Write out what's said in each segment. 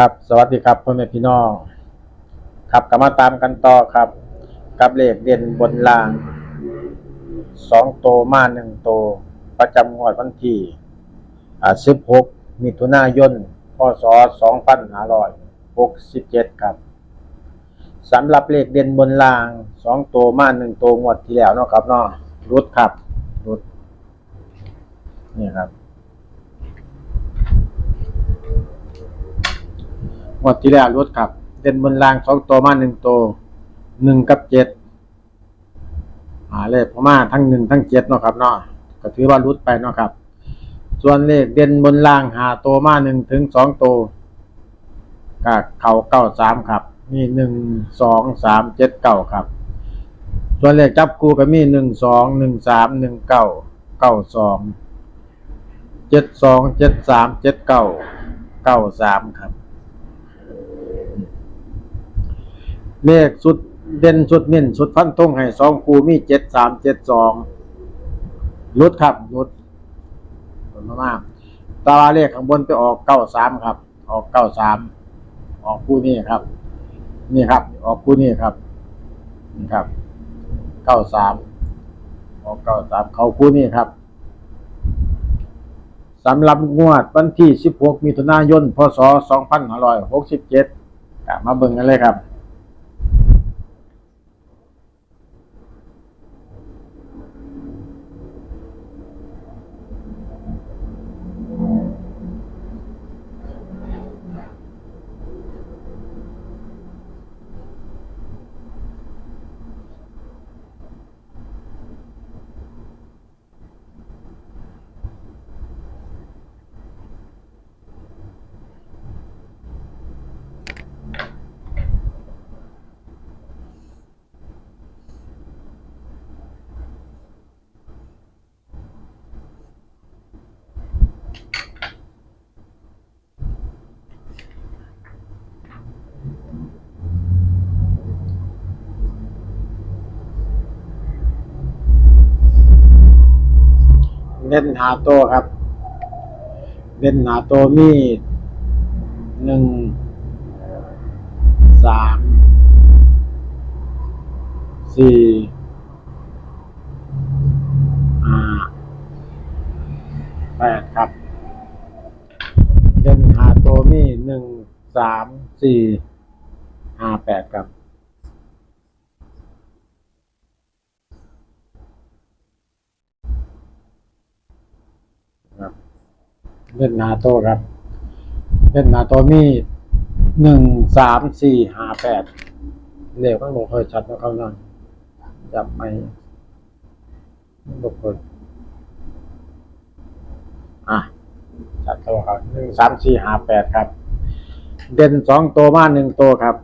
ครับสวัสดีครับพ่อแม่พี่น้องครับกลับมาตามกันต่อครับ กับเลขเด่นบนล่างสองโตวมาหนึ่งโตวประจำงวดวันที่สิบหกมิถุนายนพศสองพันห้าร้อยหกสิบเจ็ดครับสำหรับเลขเด่นบนล่างสองโตวมาหนึ่งโตวงวดที่แล้วเนาะครับเนาะรุดครับรุดนี่ครับ งวดที่แล้วรถครับ เด่นบนรางสองตัวมาหนึ่งตัวหนึ่งกับเจ็ดอ่าเลขพม่าทั้งหนึ่งทั้งเจ็ดเนาะครับเนาะก็ถือว่ารุดไปเนาะครับ ส่วนเลขเด่นบนรางหาตัวมาหนึ่งถึงสองตัวก็เข่าเก้าสามครับ มีหนึ่งสองสามเจ็ดเก้าครับ ส่วนเลขจับคู่ก็มีหนึ่งสองหนึ่งสามหนึ่งเก้าเก้าสองเจ็ดสองเจ็ดสามเจ็ดเก้าเก้าสามครับ เลขสุดเด่นสุดเน้นสุดฟันตรงให้สองคูมีเจ็ดสามเจ็ดสองรุดครับรุดรุดมากๆตาเลขข้างบนไปออกเก้าสามครับ ออกเก้าสามออกคู่นี้ครับ นี่ครับ ออกคู่นี้ครับนี่ครับเก้าสามออกเก้าสามเขาคู่นี้ครับสำหรับงวดวันที่สิบหกมิถุนายนพศสองพันห้าร้อยหกสิบเจ็ดมาเบิ่งกันเลยครับ เล่นหาตัวครับเล่นหาตัวมีหนึ่งสามสี่ห้าแปดครับเล่นหาตัวมีหนึ่งสามสี่ห้าแปดครับ เล่นนาโต้ครับ เล่นนาโต้มีหนึ่งสามสี่ห้าแปดเลขมันบอกค่อยชัดนะเขานั่งจับไม่บอกคนอะชัดตัวครับหนึ่งสามสี่ห้าแปดครับ เด่นสองตัวมาหนึ่งตัวครับ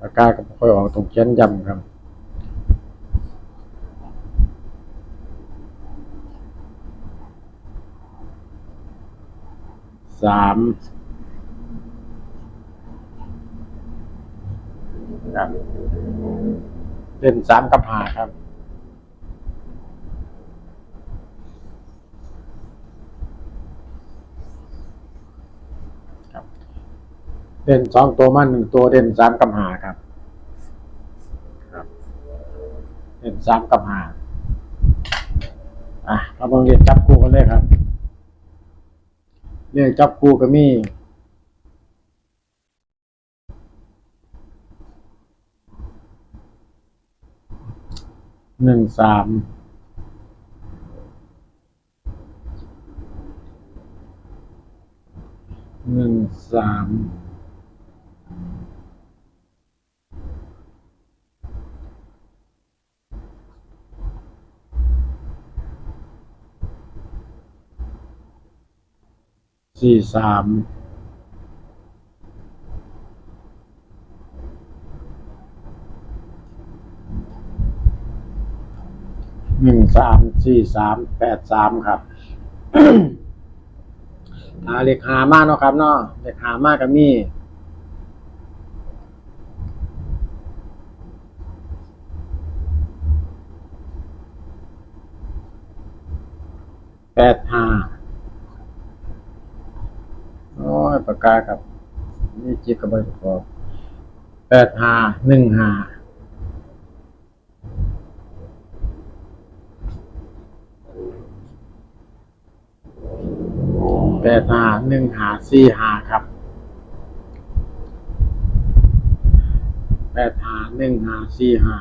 ปากกากับค่อยออกตรงเขียนยำครับสามครับเล่นสามกับหาครับ เด่นสองตัวมาหนึ่งตัวเด่นสามกับหาครับ ครับ เด่นสามกับหาอะเราลองเรียนจับคู่กันเลยครับ เรียกจับคู่ก็มีหนึ่งสาม สี่สามหนึ่งสามสี่สามแปดสามครับหาเลขหามากเนาะครับเนาะเลขหามากกับมี่แปดห้า ปากกาครับนี่จิกกระเบประกอบแปดห้าหนึ่งห้าแปดห้าหนึ่งห้าสี่ห้าครับแปดห้าหนึ่งห้าสี่ห้า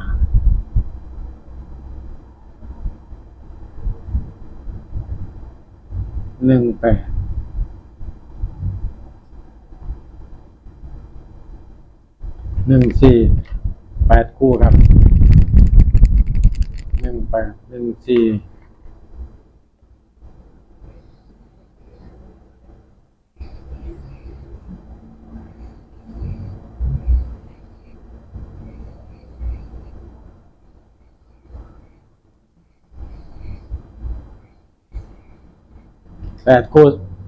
หนึ่งแปด หนึ่งสี่แปดคู่ครับหนึ่งแปดหนึ่งสี่แปดคู่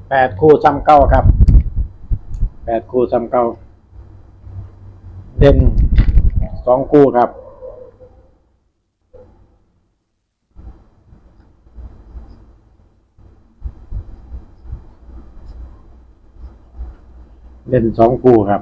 แปดคู่ซ้ำเก้าครับแปดคู่ซ้ำเก้า เด่นสองคู่ครับ เล่นสองคู่ครับ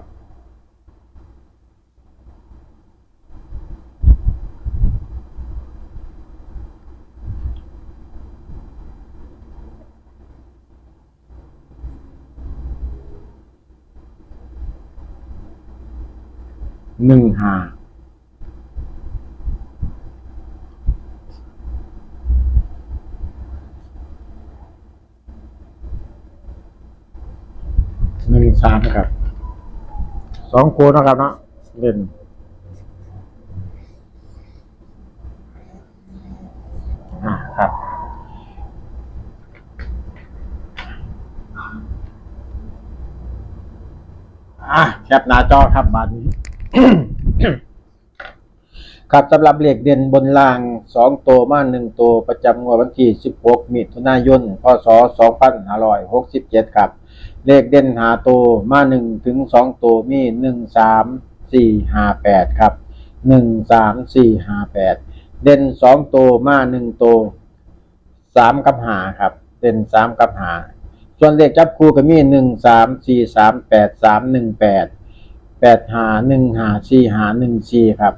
หนึ่งหาหนึ่งสามครับสองคูนะครับเนาะเล่นอ่าครับอะแคปหน้าจอครับบัดนี้ ครับสำหรับเลขเด่นบนล่างสองตัวมาหนึ่งตัวประจำงวดวันที่สิบหกมิถุนายน พศสองพันห้าร้อยหกสิบเจ็ดครับ เลขเด่นหาตัวมาหนึ่งถึงสองตัวมีหนึ่งสามสี่ห้าแปดครับหนึ่งสามสี่ห้าแปดเด่นสองตัวมาหนึ่งตัวสามกับหาครับ เด่นสามกับหา ส่วนเลขจับคู่ก็มีหนึ่งสามสี่สาม แปดหาหนึ่งหาสี่หาหนึ่งสี่ครับ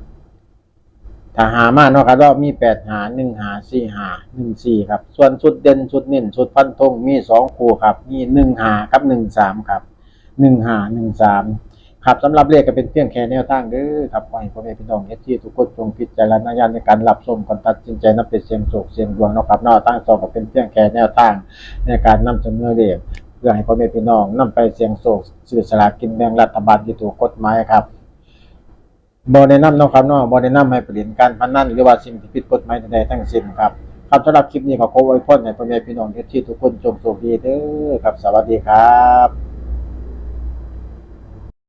ถ้าหามากเนาะครับว่ามีแปดหาหนึ่งหาสี่หาหนึ่งสี่ครับ ส่วนชุดเด่นชุดเน้นชุดพันธงมีสองคู่ครับ มีหนึ่งหากับหนึ่งสามครับหนึ่งหาหนึ่งสามครับสำหรับเลขก็เป็นเพียงแค่แนวทางเด้อครับขอให้พ่อแม่พี่น้องเอฟที่ทุกคนจงพิจารณญาณในการรับชมก่อนตัดสินใจนับเป็นเสียงโศกเสียงดวงเนาะครับเนาะตั้งสองก็เป็นเพียงแค่แนวทางในการนำเสนอเลข เพื่อให้พ่อแม่พี่น้องนำไปเสี่ยงโศกสื่อสลากกินแบ่งรัฐบาลที่ถูกกฎหมายครับบ่แนะนำน้องครับน้องบ่แนะนำให้ไปเล่นการพนันหรือว่าสิ่งที่ผิดกฎหมายใดๆทั้งสิ้นครับครับสำหรับคลิปนี้ขอขออวยพรให้พ่อแม่พี่น้องทุกที่ทุกคนจงโชคดีเด้อครับสวัสดีครับ